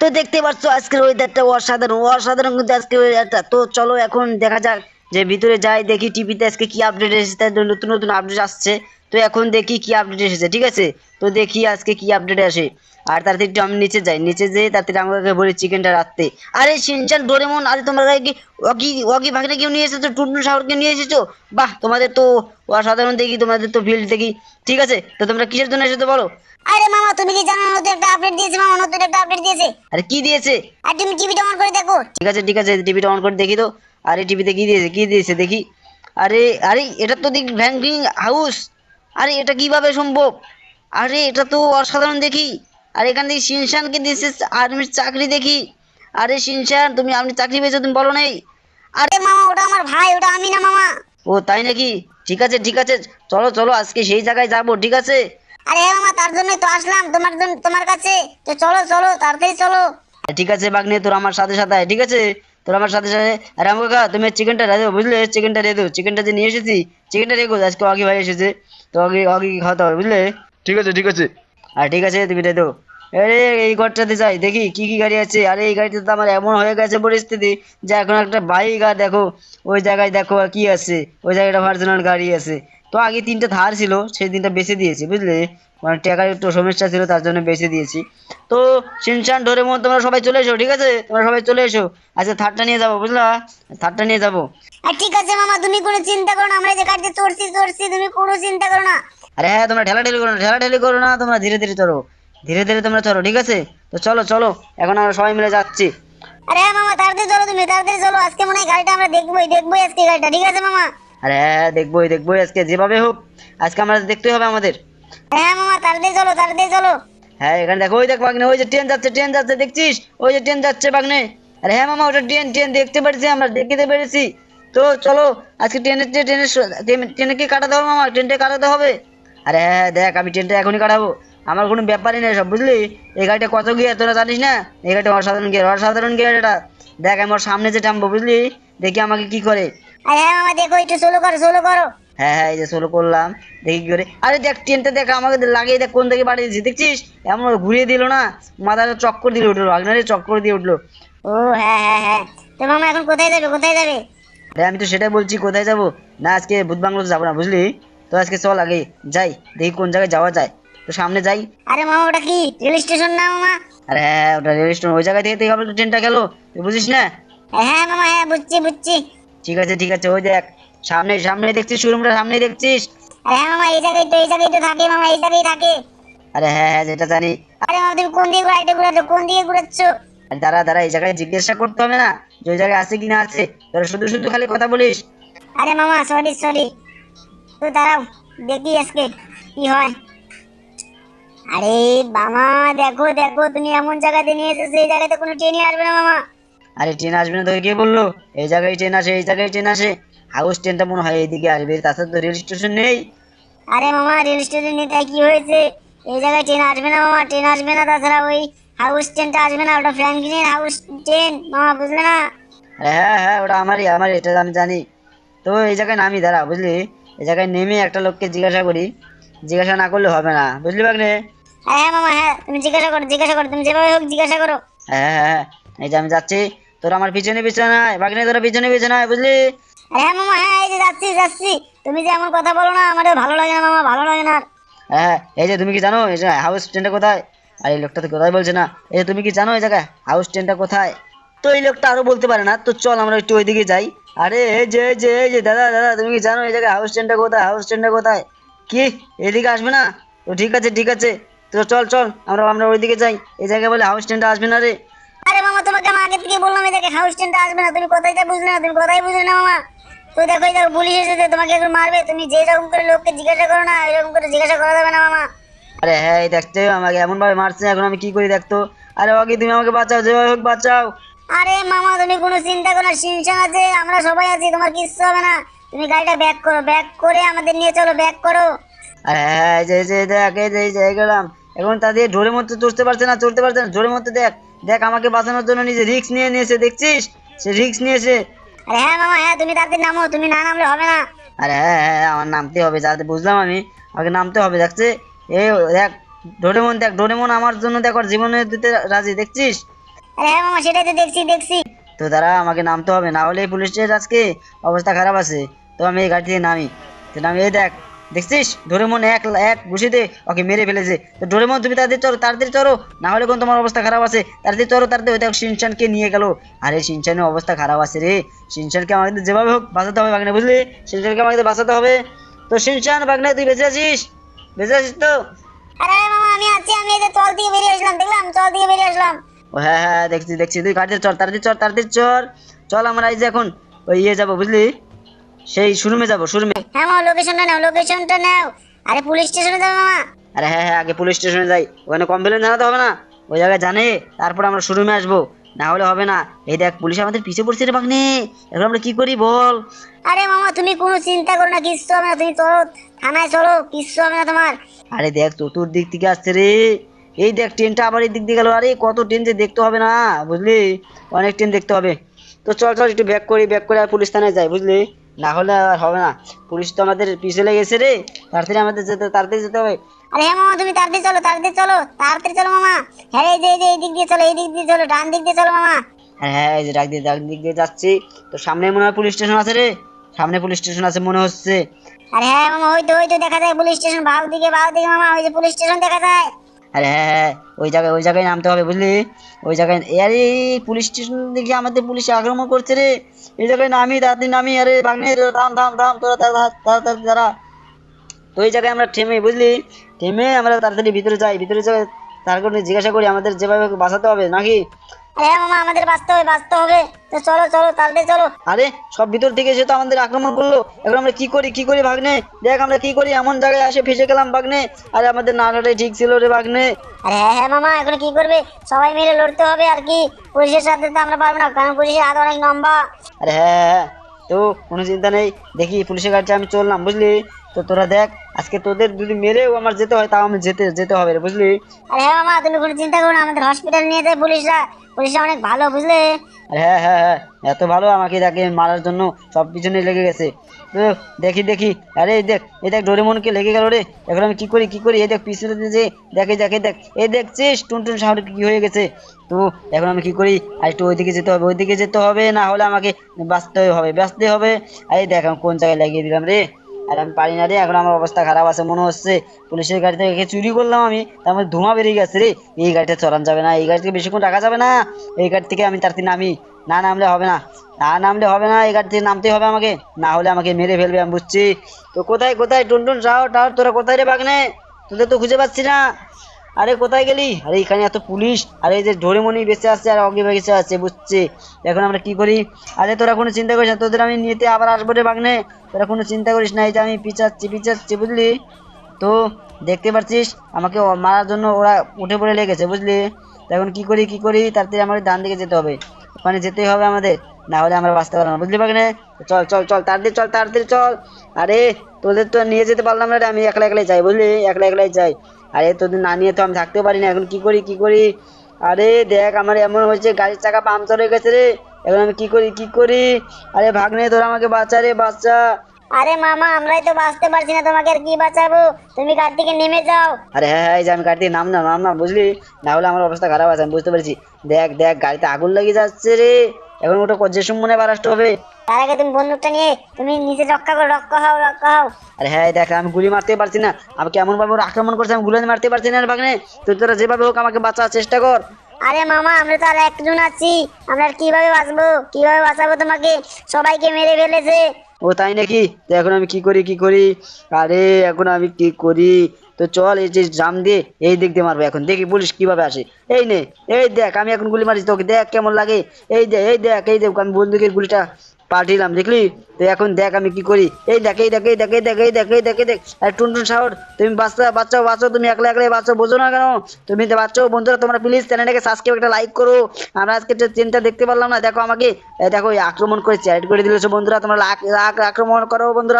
তো দেখতে পাচ্ছ আজকের ওয়েদারটা অসাধারণ অসাধারণ কিন্তু আজকের ওয়েদারটা তো চলো এখন দেখা যাক যে ভিতরে যাই, দেখি টিভিতে আজকে কি আপডেট এসেছে নতুন নতুন আপডেট আসছে। তো এখন দেখি কি আপডেট এসেছে, ঠিক আছে? তো দেখি আজকে কি আপডেট আসে। আর তার থেকে আমি নিচে যাই, নিচে যেয়ে তার থেকে আমাকে বলি চিকেনটা রাখতে আরে সিনচান ডোরেমন, আরে তোমরা কি অগি অগি ভাগনে কেউ নিয়ে এসেছ? টুনটুন শাহরকে নিয়ে এসেছ? বাহ, তোমাদের তো অসাধারণ দেখি, তোমাদের তো ফিল্ড দেখি। ঠিক আছে, তো তোমরা কিসের জন্য এসেছ বলো? আরে মামা তুমি কি জানো নতুন একটা আপডেট দিয়েছে মামা নতুন একটা আপডেট দিয়েছে? আরে কি দিয়েছে? আর তুমি টিভিটা অন করে দেখো। ঠিক আছে ঠিক আছে টিভিটা অন করে দেখি তো। আরে টিভিতে কি দিয়েছে কি দিয়েছে দেখি। আরে আরে এটা তো দেখি ভ্যাঙ্কিং হাউস আরে এটা কীভাবে সম্ভব? আরে এটা তো অসাধারণ দেখি। আর এখান থেকে শিনশানকে দিয়েছে আর্মির চাকরি দেখি। আরে শিনশান তুমি আপনি চাকরি পেয়েছ তুমি বলো নেই। আরে মামা ওটা আমার ভাই ওটা আমি না মামা। ও তাই নাকি? ঠিক আছে ঠিক আছে। চলো চলো আজকে সেই জায়গায় যাব ঠিক আছে? আরে হ্যাঁ মামা তার জন্যই তো আসলাম। তোমার জন্য তোমার কাছে। তো চলো চলো তাড়াতাড়ি চলো। ঠিক আছে বাগনে তোর আমার সাথে সাথে আয়, ঠিক আছে? তোর আমার সাথে সাথে আরে আমাকে কাকা তুমি চিকেনটা রেঁধো বুঝলে? চিকেনটা রেঁধো চিকেনটা যে নিয়ে এসেছি চিকেনটা রেখো আজকে অগি ভাই এসেছে তো অগি অগি খাওয়াতে হবে বুঝলে? ঠিক আছে ঠিক আছে। আর ঠিক আছে তুমি রেঁধো আরে এই ঘরটাতে যাই দেখি কি কি গাড়ি আছে। আরে এই গাড়িতে তো আমার এমন হয়ে গেছে পরিস্থিতি যে এখন একটা বাইক আর দেখো ওই জায়গায় দেখো আর কি আছে। ওই জায়গাটা ভার্জনাল গাড়ি আছে। তো আগে তিনটা ধার ছিল সেই দিনটা বেঁচে দিয়েছি বুঝলে? মানে টাকার একটু সমস্যা ছিল তার জন্য বেঁচে দিয়েছি। তো সিনচান ধরে মন তোমরা সবাই চলে এসো ঠিক আছে? তোমরা সবাই চলে এসো। আচ্ছা থারটা নিয়ে যাব বুঝলা? থারটা নিয়ে যাব। ঠিক আছে মামা তুমি কোনো চিন্তা করো না আমরা যে গাড়িতে চড়ছি চড়ছি তুমি কোনো চিন্তা করো না। আরে হ্যাঁ তোমরা ঠেলাঠেলি করো না ঠেলাঠেলি করো না তোমরা ধীরে ধীরে চলো ধীরে ধীরে তোমরা চলো ঠিক আছে? তো চলো চলো এখন আমরা সবাই মিলে যাচ্ছি। আরে হ্যাঁ মামা তাড়াতাড়ি চলো তুমি তাড়াতাড়ি চলো। আজকে মনে হয় গাড়িটা আমরা দেখবোই দেখবোই আজকে গাড়িটা ঠিক আছে মামা? আরে হ্যাঁ দেখবোই দেখবোই আজকে যেভাবে হোক আজকে আমরা দেখতেই হবে আমাদের। হ্যাঁ মামা তাড়াতাড়ি চলো তাড়াতাড়ি চলো। হ্যাঁ এখানে দেখো ওই দেখ বাগনে ওই যে ট্রেন যাচ্ছে ট্রেন যাচ্ছে দেখছিস? ওই যে ট্রেন যাচ্ছে বাগনে। আরে হ্যাঁ মামা ওটা ট্রেন ট্রেন দেখতে পেরেছি আমরা দেখতে পেরেছি। তো চলো আজকে ট্রেনের ট্রেনের ট্রেনে কি কাটাতে হবে মামা? ট্রেনটা কাটাতে হবে। আরে হ্যাঁ হ্যাঁ, দেখ আমি ট্রেনটা এখনই কাটাবো। আমার কোনো ব্যাপারই নেই সব বুঝলি? এই গাড়িটা কত গিয়ার তোরা জানিস না? এই গাড়িটা অসাধারণ গিয়ার অসাধারণ গিয়ার এটা। দেখ আমার সামনে যে টানবো বুঝলি? দেখি আমাকে কি করে। আরে হ্যাঁ মামা দেখো একটু সোলো করো সোলো করো। হ্যাঁ হ্যাঁ এই যে সোলো করলাম দেখি কি করে। আরে দেখ ট্রেনটা দেখ আমাকে লাগিয়ে দেখ কোন দিকে দেখছিস? এমন ঘুরিয়ে দিল না মাথাটা চক্কর দিয়ে উঠল আগ্নারে চক্কর দিয়ে উঠল। ও হ্যাঁ হ্যাঁ হ্যাঁ। তো মামা এখন কোথায় যাবে কোথায় যাবে? আরে আমি তো সেটাই বলছি কোথায় যাব? না আজকে ভূত বাংলো যাব না বুঝলি? তো আজকে চল আগে যাই দেখি কোন জায়গায় যাওয়া যায়। তো সামনে যাই। আরে মামা ওটা কি? রেল স্টেশন না মামা? আরে হ্যাঁ ওটা রেল স্টেশন ওই জায়গা থেকে থেকে তো ট্রেনটা গেলো তুই বুঝিস না? হ্যাঁ মামা হ্যাঁ বুঝছি বুঝছি। ঠিক আছে ঠিক আছে ওই দেখ সামনে সামনে দেখছিস শোরুমটা সামনে দেখছিস? আরে মামা এই জায়গায় তো এই জায়গায় তো থাকে মামা এই জায়গায় থাকে। আরে হ্যাঁ হ্যাঁ যেটা জানি। আরে মামা তুমি কোন দিকে ঘুরাইতে ঘুরাচ্ছ কোন দিকে ঘুরাচ্ছ? আরে দাঁড়া দাঁড়া এই জায়গায় জিজ্ঞাসা করতে হবে না যে ওই জায়গায় আছে কি না আছে। তোরা শুধু শুধু খালি কথা বলিস। আরে মামা সরি সরি তো দাঁড়াও দেখি আজকে কি হয়। আরে মামা দেখো দেখো তুমি এমন জায়গাতে নিয়ে এসেছ এই জায়গাতে কোনো ট্রেনই আসবে না মামা। আরে ট্রেন আসবে না তোকে কে বলল? এই জায়গায় ট্রেন আসে এই জায়গায় ট্রেন আসে। হাউস ট্রেনটা মনে হয় এইদিকে আসবে তাছাড়া তো রেল স্টেশন নেই। আরে মামা রেল স্টেশনে তাই কি হয়েছে? এই জায়গায় ট্রেন আসবে না মামা ট্রেন আসবে না তাছাড়া ওই হাউস ট্রেনটা আসবে না ওটা ফ্র্যাঙ্কলিনের হাউস ট্রেন মামা বুঝলে না? আরে হ্যাঁ হ্যাঁ ওটা আমারই আমার এটা আমি জানি। তো এই জায়গায় নামি দাঁড়া বুঝলি? এই জায়গায় নেমে একটা লোককে জিজ্ঞাসা করি। জিজ্ঞাসা না করলে হবে না বুঝলি বাগনে হ্যাঁ মামা হ্যাঁ তুমি জিজ্ঞাসা করো জিজ্ঞাসা করো তুমি যেভাবে হোক জিজ্ঞাসা করো। হ্যাঁ হ্যাঁ হ্যাঁ এই যে আমি যাচ্ছি। তোরা আমার পিছনে পিছনে আয় বাগনে তোরা পিছনে পিছনে আয় বুঝলি হ্যাঁ মামা হ্যাঁ এই যে যাচ্ছি যাচ্ছি। তুমি যে এমন কথা বলো না আমাদের ভালো লাগে না মামা ভালো লাগে না হ্যাঁ এই যে তুমি কি জানো এই যে হাউস ট্রেনটা কোথায়? আর এই লোকটা তো কোথায় বলছে না। এই যে তুমি কি জানো এই জায়গায় হাউস ট্রেনটা কোথায়? তো এই লোকটা আরও বলতে পারে না তো চল আমরা একটু ওইদিকে যাই। আরে এই যে এই যে এই যে দাদা দাদা তুমি কি জানো এই জায়গায় হাউস ট্রেনটা কোথায় হাউস ট্রেনটা কোথায়? কি? এদিকে আসবে না? তো ঠিক আছে ঠিক আছে। তো চল চল আমরা আমরা ওইদিকে যাই। এই জায়গায় বলে হাউস ট্রেনটা আসবে না রে আরে মামা তোমাকে আমি আগে থেকে বললাম দেখে হাউস ট্রেনটা আসবে না তুমি কোথায় বুঝলে না তুমি কোথায় বুঝলে না মামা। তো দেখো এই দেখো পুলিশ এসেছে তোমাকে একটু মারবে তুমি যে রকম করে লোককে জিজ্ঞাসা করো না এরকম করে জিজ্ঞাসা করা যাবে না মামা। আরে হ্যাঁ এই দেখতে আমাকে এমন ভাবে মারছে এখন আমি কি করি দেখতো? আরে ওকে তুমি আমাকে বাঁচাও যেভাবে হোক বাঁচাও। আরে মামা তুমি কোনো চিন্তা করো না শিনশান আছে আমরা সবাই আছি তোমার কিচ্ছু হবে না। তুমি গাড়িটা ব্যাক করো ব্যাক করে আমাদের নিয়ে চলো ব্যাক করো। আরে হ্যাঁ এই যে এই যে দেখ এই যে এই যে গেলাম। এখন তাদের জোরের মধ্যে চড়তে পারছে না চড়তে পারছে না জোরের মধ্যে দেখ। দেখ আমাকে বাঁচানোর জন্য নিজে রিক্স নিয়ে নিয়েছে দেখছিস? সে রিক্স নিয়েছে। আরে হ্যাঁ মামা হ্যাঁ তুমি তাদের নামো তুমি না নামলে হবে না। আরে হ্যাঁ হ্যাঁ হ্যাঁ, আমার নামতে হবে যাতে বুঝলাম আমি আমাকে নামতে হবে দেখছে? এই দেখ ডোরেমন দেখ ডোরেমন আমার জন্য দেখ ওর জীবনে দিতে রাজি দেখছিস? আরে হ্যাঁ মামা সেটাই তো দেখছি দেখছি। তো দাঁড়া আমাকে নামতে হবে না হলে পুলিশের আজকে অবস্থা খারাপ আছে। তো আমি এই গাড়ি থেকে নামি তো নামি এই দেখ দেখছিস? ডোরেমন এক এক ঘুষিতে ওকে মেরে ফেলেছে। তো ডোরেমন তুমি তাদের চলো তাড়াতাড়ি চলো না হলে কোন তোমার অবস্থা খারাপ আছে। তাড়াতাড়ি চলো তাড়াতাড়ি ওই দেখ সিনচানকে নিয়ে গেল। আরে সিনচানের অবস্থা খারাপ আছে রে। সিনচানকে আমাদের যেভাবে হোক বাঁচাতে হবে বাগনে বুঝলি? সিনচানকে আমাদের বাঁচাতে হবে। তো সিনচান বাগনে তুই বেঁচে আছিস? বেঁচে আছিস তো? আরে মামা আমি আছি আমি এই যে তল থেকে বেরিয়ে আসলাম দেখলাম? তল থেকে বেরিয়ে আসলাম। ও হ্যাঁ হ্যাঁ দেখছি দেখছি। তুই গাড়িতে চল তাড়াতাড়ি চল তাড়াতাড়ি চল চল আমরা এই যে এখন ওই ইয়ে যাব বুঝলি? সেই শোরুমে যাব শোরুমে। হ্যাঁ মামা লোকেশনটা নাও লোকেশনটা নাও। আরে পুলিশ স্টেশনে যাবে মামা আরে হ্যাঁ হ্যাঁ আগে পুলিশ স্টেশনে যাই। ওখানে কমপ্লেন জানাতে হবে না। ওই জায়গায় জানে তারপর আমরা শোরুমে আসব। না হলে হবে না। এই দেখ পুলিশ আমাদের পিছিয়ে পড়ছে রে বাগনে এখন আমরা কি করি বল? আরে মামা তুমি কোনো চিন্তা করো না কিচ্ছু হবে না। তুমি চলো থানায় চলো কিচ্ছু হবে না তোমার। আরে দেখ চতুর্দিক থেকে আসছে রে। এই দেখ ট্রেনটা আবার এই দিক দিয়ে গেল। আরে কত ট্রেন যে দেখতে হবে না বুঝলি? অনেক ট্রেন দেখতে হবে। তো চল চল একটু ব্যাক করি ব্যাক করে আর পুলিশ থানায় যাই বুঝলি? না হলে আর হবে না। পুলিশ তো আমাদের পিছনে লেগেছে রে। তাড়াতাড়ি আমাদের যেতে তাড়াতাড়ি যেতে হবে। আরে হ্যাঁ মামা তুমি তাড়াতাড়ি চলো তাড়াতাড়ি চলো তাড়াতাড়ি চলো মামা। হ্যাঁ এই যে এই যে এই দিক দিয়ে চলো এই দিক দিয়ে চলো ডান দিক দিয়ে চলো মামা। হ্যাঁ হ্যাঁ এই যে ডাক দিয়ে ডাক দিক দিয়ে যাচ্ছি। তো সামনে মনে হয় পুলিশ স্টেশন আছে রে। সামনে পুলিশ স্টেশন আছে মনে হচ্ছে। আরে হ্যাঁ মামা ওই তো ওই তো দেখা যায় পুলিশ স্টেশন বাউ দিকে বাউ দিকে মামা ওই যে পুলিশ স্টেশন দেখা যায়। আরে হ্যাঁ হ্যাঁ ওই জায়গায় ওই জায়গায় নামতে হবে বুঝলি? ওই জায়গায় আরে, পুলিশ স্টেশন দেখি আমাদের পুলিশে আক্রমণ করছে রে। এই জায়গায় নামি তাড়াতাড়ি নামি, আরে বাগনে থাম থাম থাম তোরা তাড়া- তাড়াতাড়ি তারা তো এই জায়গায় আমরা থেমে, বুঝলি? থেমে আমরা তাড়াতাড়ি ভিতরে যাই ভিতরে যাই। তার জিজ্ঞাসা করি আমাদের যেভাবে বাঁচাতে হবে নাকি? হ্যাঁ মামা আমাদের বাঁচতে হবে বাঁচতে হবে। তো চলো চলো তাড়াতাড়ি চলো। আরে সব ভিতর থেকে এসে তো আমাদের আক্রমণ করল। এখন আমরা কি করি কি করি ভাগ্নে? দেখ আমরা কি করি এমন জায়গায় এসে ফেসে গেলাম ভাগ্নে। আরে আমাদের নাটাটাই ঠিক ছিল রে ভাগ্নে। আরে হ্যাঁ হ্যাঁ মামা এখন কি করবে? সবাই মিলে লড়তে হবে আর কি। পুলিশের সাথে তো আমরা পারব না কারণ পুলিশের হাত অনেক লম্বা। আরে হ্যাঁ হ্যাঁ, হ্যাঁ। তো কোনো চিন্তা নেই দেখি পুলিশের গাড়িতে আমি চললাম বুঝলি? তো তোরা দেখ আজকে তোদের যদি মেরেও আমার যেতে হয় তাও আমি যেতে যেতে হবে রে বুঝলি? আরে হ্যাঁ মামা তুমি কোনো চিন্তা করো না আমাদের হসপিটাল নিয়ে যায় পুলিশরা। পুলিশরা অনেক ভালো বুঝলে? আরে হ্যাঁ হ্যাঁ হ্যাঁ এত ভালো আমাকে তাকে মারার জন্য সব পিছনে লেগে গেছে। দেখি দেখি। আরে এই দেখ এই দেখ ডোরেমনকে লেগে গেল রে। এখন আমি কি করি কি করি? এই দেখ পিছনে যে দেখে দেখে দেখ। এই দেখছিস টুনটুন সাউন্ড কি হয়ে গেছে? তো এখন আমি কি করি? আর একটু ওইদিকে যেতে হবে ওইদিকে যেতে হবে না হলে আমাকে বাঁচতে হবে বাঁচতে হবে। আরে দেখ আমি কোন জায়গায় লাগিয়ে দিলাম রে। আর আমি পারি না রে, এখন আমার অবস্থা খারাপ আছে, মনে হচ্ছে পুলিশের গাড়ি থেকে চুরি করলাম আমি, তার মধ্যে ধোঁয়া বেরিয়ে গেছে রে। এই গাড়িটা চলান যাবে না, এই গাড়ি থেকে বেশিক্ষণ রাখা যাবে না, এই গাড়ি থেকে আমি তার তাড়াতাড়ি নামি, না নামলে হবে না না নামলে হবে না, এই গাড়ি থেকে নামতেই হবে আমাকে, না হলে আমাকে মেরে ফেলবে আমি বুঝছি। তো কোথায় কোথায়, টুনটুন, যাও টাও তোরা কোথায় রে বাগনে? তোদের তো খুঁজে পাচ্ছি না। আরে কোথায় গেলি? আরে এখানে এত পুলিশ। আরে এই যে ডোরেমনি বেঁচে আসছে আর অগে বেঁচে আসছে বুঝছে। এখন আমরা কি করি? আরে তোরা কোনো চিন্তা করিস না, তোদের আমি নিতে আবার আসব রে বাগনে। তোরা কোনো চিন্তা করিস না, এই যে আমি পিছাচ্ছি পিছাচ্ছি, বুঝলি? তো দেখতে পাচ্ছিস আমাকে মারার জন্য ওরা উঠে পড়ে লেগেছে, বুঝলি? এখন কি করি কি করি? তাড়াতাড়ি আমাদের ডান দিকে যেতে হবে। ওখানে যেতেই হবে আমাদের, না হলে আমরা বাঁচতে পারব না, বুঝলি বাগনে? চল চল চল, তাড়াতাড়ি চল তাড়াতাড়ি চল। আরে তোদের তো নিয়ে যেতে পারলাম না রে, আমি একলা একলাই যাই, বুঝলি? একলা একলাই যাই। আরে তোদের না নিয়ে তো আমি থাকতেও পারি না এখন কি করি কি করি? আরে দেখ আমার এমন হয়েছে গাড়ির চাকা পাংচার হয়ে গেছে রে। এখন আমি কি করি কি করি? আরে ভাগ্নে তোরা আমাকে বাঁচা রে বাচ্চা আরে মামা আমরাই তো বাঁচতে পারছি না তোমাকে আর কি বাঁচাবো? তুমি গাড়ি থেকে নেমে যাও। আরে হ্যাঁ হ্যাঁ এই যে আমি গাড়ি থেকে নাম না নাম বুঝলি? না হলে আমার অবস্থা খারাপ আছে আমি বুঝতে পেরেছি। দেখ দেখ গাড়িতে আগুন লেগে যাচ্ছে রে। এখন ওটা যে মনে বারাষ্ট হবে। তার আগে তুমি বন্দুকটা নিয়ে তুমি নিজে রক্ষা করো রক্ষা হও রক্ষা হও। আরে হ্যাঁ দেখ আমি গুলি মারতে পারছি না। আমাকে এমন ভাবে ওরা আক্রমণ করছে আমি গুলি মারতে পারছি না ভাগ্নে। তুই তোরা যেভাবে হোক আমাকে বাঁচার চেষ্টা কর। আরে মামা আমরা তো আর একজন আছি। আমরা কীভাবে বাঁচবো? কীভাবে বাঁচাবো তোমাকে? সবাইকে মেরে ফেলেছে। ও তাই নাকি? তো এখন আমি কি করি কি করি? আরে এখন আমি কি করি? তো চল এই যে জাম দিয়ে এই দিক দিয়ে মারবো এখন। দেখি পুলিশ কীভাবে আসে। এই নে এই দেখ আমি এখন গুলি মারিছি তোকে। দেখ কেমন লাগে। এই দেখ এই দেখ এই দেখ আমি বন্দুকের গুলিটা পাঠিলাম দেখলি? তো এখন দেখ আমি কি করি। এই দেখ এই দেখ এই দেখ এই দেখ এই দেখ এই দেখ এই দেখ। আর টুনটুন শাহর তুমি বাচ্চা বাচ্চাও বাঁচো তুমি একলা একলাই বাচ্চা বোঝো না কেন? তুমি তো বাচ্চাও বন্ধুরা, তোমরা প্লিজ চ্যানেলটাকে সাবস্ক্রাইব একটা লাইক করো। আমরা আজকে চিন্তা দেখতে পারলাম না, দেখো আমাকে। দেখো আক্রমণ করে চ্যাট করে দিলেছো বন্ধুরা, তোমরা আক্রমণ করো বন্ধুরা।